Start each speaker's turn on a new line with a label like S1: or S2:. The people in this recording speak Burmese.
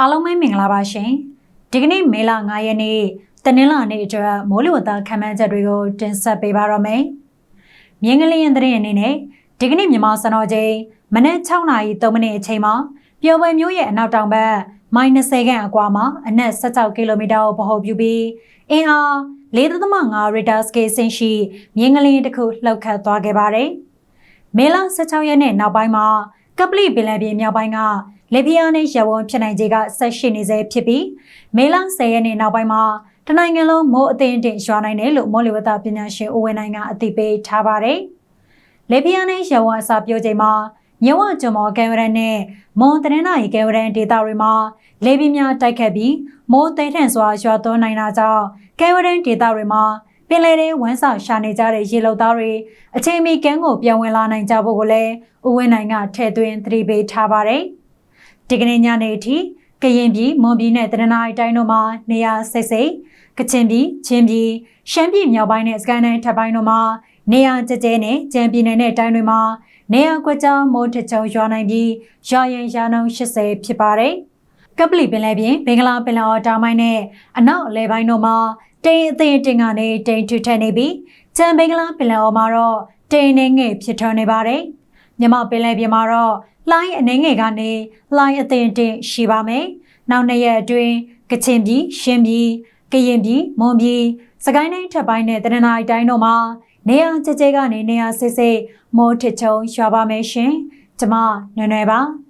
S1: အားလုံးပဲမင်္ဂလာပါရှင်ဒီကနေ့မေလ9ရက်နေ့တနင်္လာနေ့အတွက်မိုးလေဝသခန့်မှန်းချက်တွေကိုတင်ဆက်ပေးပါရမယ်မြင်းကလေးရင်သတင်းအနေနဲ့ဒီကနေ့မြန်မာစံတော်ချိန်မနက်6:03မိနစ်အချိန်မှာပျော်ပွဲမျိုးရဲ့အနောက်တောင်ဘက်မိုင်20ခန့်အကွာမှာအနက်16ကီလိုမီတာကိုဗဟိုပြုပြီးအင်အား4.5 Richter scale ဆင့်ရှိမြင်းကလေးတစ်ခုလှုပ်ခတ်သွားခဲ့ပါတယ်မေလ16ရက်နေ့နောက်ပိုင်းမှာ ကပလီပင်လယ်ပြင်မြောက်ပိုင်းကလေပြင်းနဲ့ရဝန်းဖြစ်နိုင်ခြေကဆက်ရှိနေစေဖြစ်ပြီးမေလ10ရက်နေ့နောက်ပိုင်းမှာတနိုင်ငံလုံးမိုးအသင်းတင်ရွာနိုင်တယ်လို့မော်လီဝသပညာရှင်ဦးဝင်းနိုင်ကအသိပေးထားပါတယ်။လေပြင်းနဲ့ရဝန်းအစာပြောချိန်မှာမြဝကျွံမော်ကဲဝရန်နဲ့မွန်တနင်္လာရီကဲဝရန်ဒေသတွေမှာလေပြင်းများတိုက်ခတ်ပြီးမိုးသိထန်စွာရွာသွန်းနိုင်တာကြောင့်ကဲဝရန်ဒေသတွေမှာ ပင်လယ်ထဲဝန်းစာရှာနေကြတဲ့ရေလုံသားတွေအချိန်မီကန်းကိုပြန်ဝင်လာနိုင်ကြဖို့ကိုလည်းဦးဝင်းနိုင်ကထည့်သွင်းသတိပေးထားပါတယ်။ဒီကနေ့ညနေအထိကရင်ပြည်မွန်ပြည်နဲ့တရနာရီတိုင်းတို့မှာနေရာစိတ်စိတ်ကချင်ပြည်ချင်းပြည်ရှမ်းပြည်မြောက်ပိုင်းနဲ့စကိုင်းတိုင်းထပ်ပိုင်းတို့မှာနေရာကျကျဲနဲ့ကြံပြည်နယ်နဲ့တိုင်းတွေမှာနေရာကွက်ကြားမိုးထချုံရွာနိုင်ပြီးရွာရင်ရာနှုန်း80ဖြစ်ပါတယ်။ ကပလီပင်လယ်ပြင်ဘင်္ဂလားပင်လယ်အော်တောင်ပိုင်းနဲ့အနောက်အလဲပိုင်းတို့မှာတိမ်အသေးတင်ကနေတိမ်ထူထပ်နေပြီးကြံဘင်္ဂလားပင်လယ်အော်မှာတော့တိမ်နေငယ်ဖြစ်ထွန်းနေပါတယ်။မြမပင်လယ်ပြင်မှာတော့လှိုင်းအနေငယ်ကနေလှိုင်းအသင်တင်ရှိပါမယ်။နောက်နှစ်ရက်အတွင်းကချင်ပြည်ရှမ်းပြည်ကရင်ပြည်မွန်ပြည်စကိုင်းတိုင်းထပ်ပိုင်းနဲ့တရနာရီတိုင်းတို့မှာနေရာကျကျကနေနေရာစစ်စစ်မိုးထချုံရွာပါမယ်ရှင်။ကျမနွယ်နွယ်ပါ။